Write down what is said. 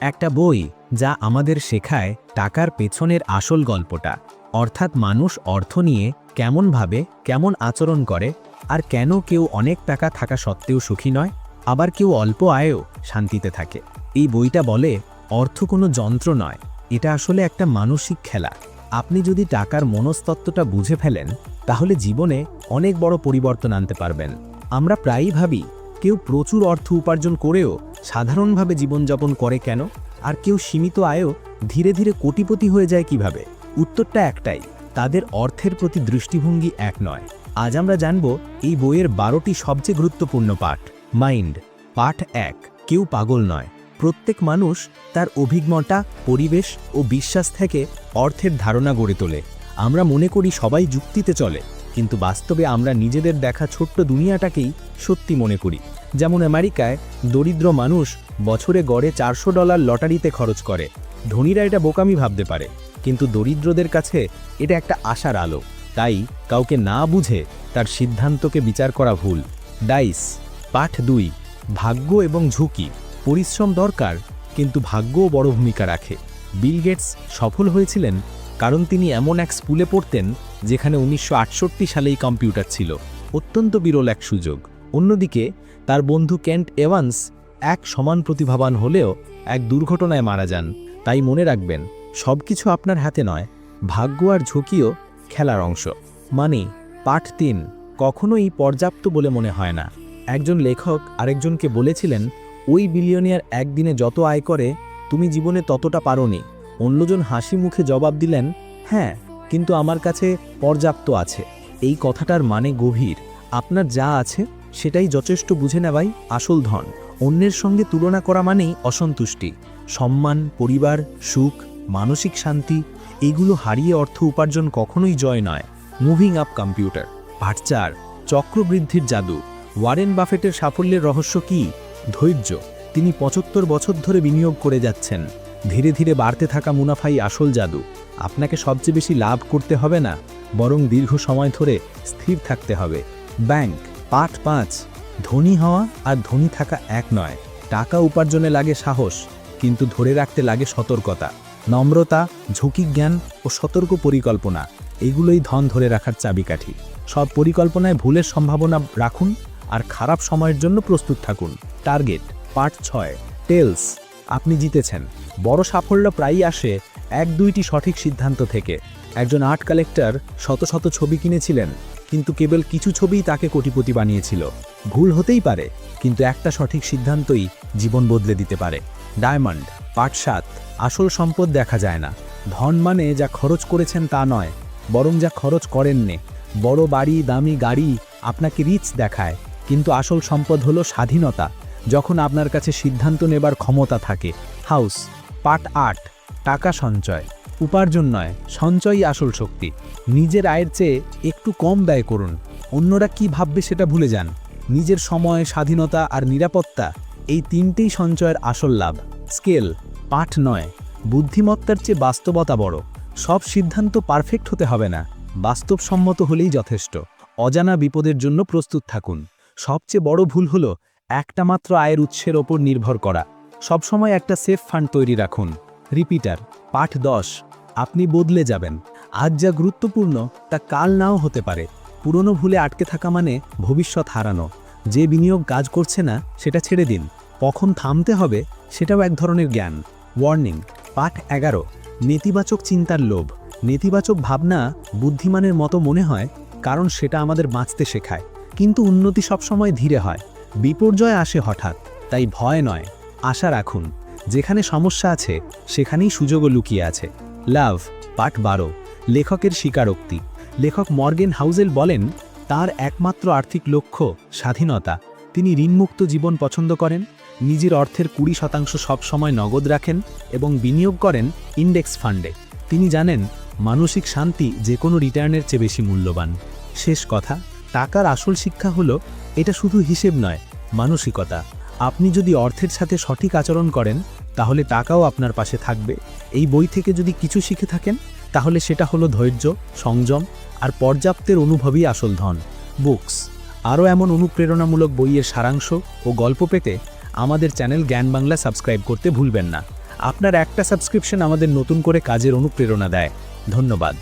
একটা বই যা আমাদের শেখায় টাকার পেছনের আসল গল্পটা। অর্থাৎ মানুষ অর্থ নিয়ে কেমনভাবে কেমন আচরণ করে, আর কেন কেউ অনেক টাকা থাকা সত্ত্বেও সুখী নয়, আবার কেউ অল্প আয়েও শান্তিতে থাকে। এই বইটা বলে, অর্থ কোনো যন্ত্র নয়, এটা আসলে একটা মানসিক খেলা। আপনি যদি টাকার মনস্তত্ত্বটা বুঝে ফেলেন, তাহলে জীবনে অনেক বড় পরিবর্তন আনতে পারবেন। আমরা প্রায়ই ভাবি, কেউ প্রচুর অর্থ উপার্জন করেও সাধারণভাবে জীবনযাপন করে কেন? আর কেউ সীমিত আয়ও ধীরে ধীরে কোটিপতি হয়ে যায় কীভাবে? উত্তরটা একটাই, তাদের অর্থের প্রতি দৃষ্টিভঙ্গি এক নয়। আজ আমরা জানব এই বইয়ের বারোটি সবচেয়ে গুরুত্বপূর্ণ পাঠ। মাইন্ড, পাঠ এক, কেউ পাগল নয়। প্রত্যেক মানুষ তার অভিজ্ঞতা, পরিবেশ ও বিশ্বাস থেকে অর্থের ধারণা গড়ে তোলে। আমরা মনে করি সবাই যুক্তিতে চলে, কিন্তু বাস্তবে আমরা নিজেদের দেখা ছোট্ট দুনিয়াটাকেই সত্যি মনে করি। যেমন আমেরিকায় দরিদ্র মানুষ বছরে গড়ে চারশো ডলার লটারিতে খরচ করে। ধনীরা এটা বোকামি ভাবতে পারে, কিন্তু দরিদ্রদের কাছে এটা একটা আশার আলো। তাই কাউকে না বুঝে তার সিদ্ধান্তকে বিচার করা ভুল। ডাইস, পাঠ দুই, ভাগ্য এবং ঝুঁকি। পরিশ্রম দরকার, কিন্তু ভাগ্যও বড় ভূমিকা রাখে। বিল গেটস সফল হয়েছিলেন কারণ তিনি এমন এক স্কুলে পড়তেন যেখানে উনিশশো সালেই কম্পিউটার ছিল। অত্যন্ত বিরল এক সুযোগ। অন্যদিকে, তার বন্ধু কেন্ট এভান্স এক সমান প্রতিভাবান হলেও এক দুর্ঘটনায় মারা যান। তাই মনে রাখবেন সব কিছু আপনার হাতে নয়, ভাগ্য আর ঝুঁকিও খেলার অংশ। মানে পাঠ তিন, কখনোই পর্যাপ্ত বলে মনে হয় না। একজন লেখক আরেকজনকে বলেছিলেন, ওই বিলিয়নিয়ার একদিনে যত আয় করে, তুমি জীবনে ততটা পারোনি। অন্যজন হাসি মুখে জবাব দিলেন হ্যাঁ কিন্তু আমার কাছে পর্যাপ্ত আছে। এই কথাটার মানে গভীর। আপনার যা আছে সেটাই যথেষ্ট বুঝে নেওয়াই আসল ধন। অন্যের সঙ্গে তুলনা করা মানেই অসন্তুষ্টি। সম্মান, পরিবার, সুখ, মানসিক শান্তি, এগুলো হারিয়ে অর্থ উপার্জন কখনোই জয় নয়। মুভিং আপ কম্পিউটার পাঠ চার চক্রবৃদ্ধির জাদু। ওয়ারেন বাফেটের সাফল্যের রহস্য কি? ধৈর্য। তিনি পঁচাত্তর বছর ধরে বিনিয়োগ করে যাচ্ছেন। ধীরে ধীরে বাড়তে থাকা মুনাফাই আসল জাদু। আপনাকে সবচেয়ে বেশি লাভ করতে হবে না, বরং দীর্ঘ সময় ধরে স্থির থাকতে হবে। ব্যাংক। পাঠ পাঁচ, ধনী হওয়া আর ধনী থাকা এক নয়। টাকা উপার্জনে লাগে সাহস, কিন্তু ধরে রাখতে লাগে সতর্কতা। নম্রতা, ঝুঁকি জ্ঞান ও সতর্ক পরিকল্পনা, এগুলোই ধন ধরে রাখার চাবিকাঠি। সব পরিকল্পনায় ভুলের সম্ভাবনা রাখুন আর খারাপ সময়ের জন্য প্রস্তুত থাকুন। টার্গেট পার্ট ছয়, টেলস, আপনি জিতেছেন। বড় সাফল্য প্রায়ই আসে এক দুইটি সঠিক সিদ্ধান্ত থেকে। একজন আর্ট কালেক্টর শত শত ছবি কিনেছিলেন, কিন্তু কেবল কিছু ছবিই তাকে কোটিপতি বানিয়েছিল। ভুল হতেই পারে, কিন্তু একটা সঠিক সিদ্ধান্তই জীবন বদলে দিতে পারে। ডায়মন্ড পার্ট সাত, আসল সম্পদ দেখা যায় না। ধন মানে যা খরচ করেছেন তা নয়, বরং যা খরচ করেননি। বড় বাড়ি, দামি গাড়ি আপনাকে রিচ দেখায়, কিন্তু আসল সম্পদ হলো স্বাধীনতা, যখন আপনার কাছে সিদ্ধান্ত নেবার ক্ষমতা থাকে। হাউস পার্ট আট, টাকা সঞ্চয়। উপার্জন নয়, সঞ্চয়ই আসল শক্তি। নিজের আয়ের চেয়ে একটু কম ব্যয় করুন। অন্যরা কি ভাববে সেটা ভুলে যান। নিজের সময়, স্বাধীনতা আর নিরাপত্তা, এই তিনটেই সঞ্চয়ের আসল লাভ। স্কেল, পাঠ নয়। বুদ্ধিমত্তার চেয়ে বাস্তবতা বড়। সব সিদ্ধান্ত পারফেক্ট হতে হবে না। বাস্তবসম্মত হলেই যথেষ্ট। অজানা বিপদের জন্য প্রস্তুত থাকুন। সবচেয়ে বড় ভুল হলো একটা মাত্র আয়ের উৎসের ওপর নির্ভর করা। সবসময় একটা সেফ ফান্ড তৈরি রাখুন। রিপিটার, পাঠ দশ। আপনি বদলে যাবেন। আজ যা গুরুত্বপূর্ণ, তা কাল নাও হতে পারে। পুরনো ভুলে আটকে থাকা মানে ভবিষ্যৎ হারানো। যে বিনিয়োগ কাজ করছে না, সেটা ছেড়ে দিন। কখন থামতে হবে, সেটাও এক ধরনের জ্ঞান। ওয়ার্নিং পাঠ এগারো। নেতিবাচক চিন্তার লোভ। নেতিবাচক ভাবনা বুদ্ধিমানের মতো মনে হয়, কারণ সেটা আমাদের বাঁচতে শেখায়। কিন্তু উন্নতি সবসময় ধীরে হয়। বিপর্যয় আসে হঠাৎ, তাই ভয় নয়। আশা রাখুন, যেখানে সমস্যা আছে, সেখানেই সুযোগও লুকিয়ে আছে। লাভ, পাঠ বারো, লেখকের স্বীকারোক্তি। লেখক মর্গেন হাউজেল বলেন, তার একমাত্র আর্থিক লক্ষ্য স্বাধীনতা। তিনি ঋণমুক্ত জীবন পছন্দ করেন, নিজের অর্থের কুড়ি শতাংশ সবসময় নগদ রাখেন এবং বিনিয়োগ করেন ইন্ডেক্স ফান্ডে। তিনি জানেন, মানসিক শান্তি যে কোনো রিটার্নের চেয়ে বেশি মূল্যবান। শেষ কথা, টাকার আসল শিক্ষা হলো, এটা শুধু হিসেব নয়, মানসিকতা। আপনি যদি অর্থের সাথে সঠিক আচরণ করেন তাহলে টাকাও আপনার পাশে থাকবে। এই বই থেকে যদি কিছু শিখে থাকেন, তাহলে সেটা হলো ধৈর্য, সংযম আর পর্যাপ্তের অনুভবই আসল ধন। বুকস, আরও এমন অনুপ্রেরণামূলক বইয়ের সারাংশ ও গল্প পেতে আমাদের চ্যানেল জ্ঞান বাংলা সাবস্ক্রাইব করতে ভুলবেন না। আপনার একটা সাবস্ক্রিপশন আমাদের নতুন করে কাজের অনুপ্রেরণা দেয়। ধন্যবাদ।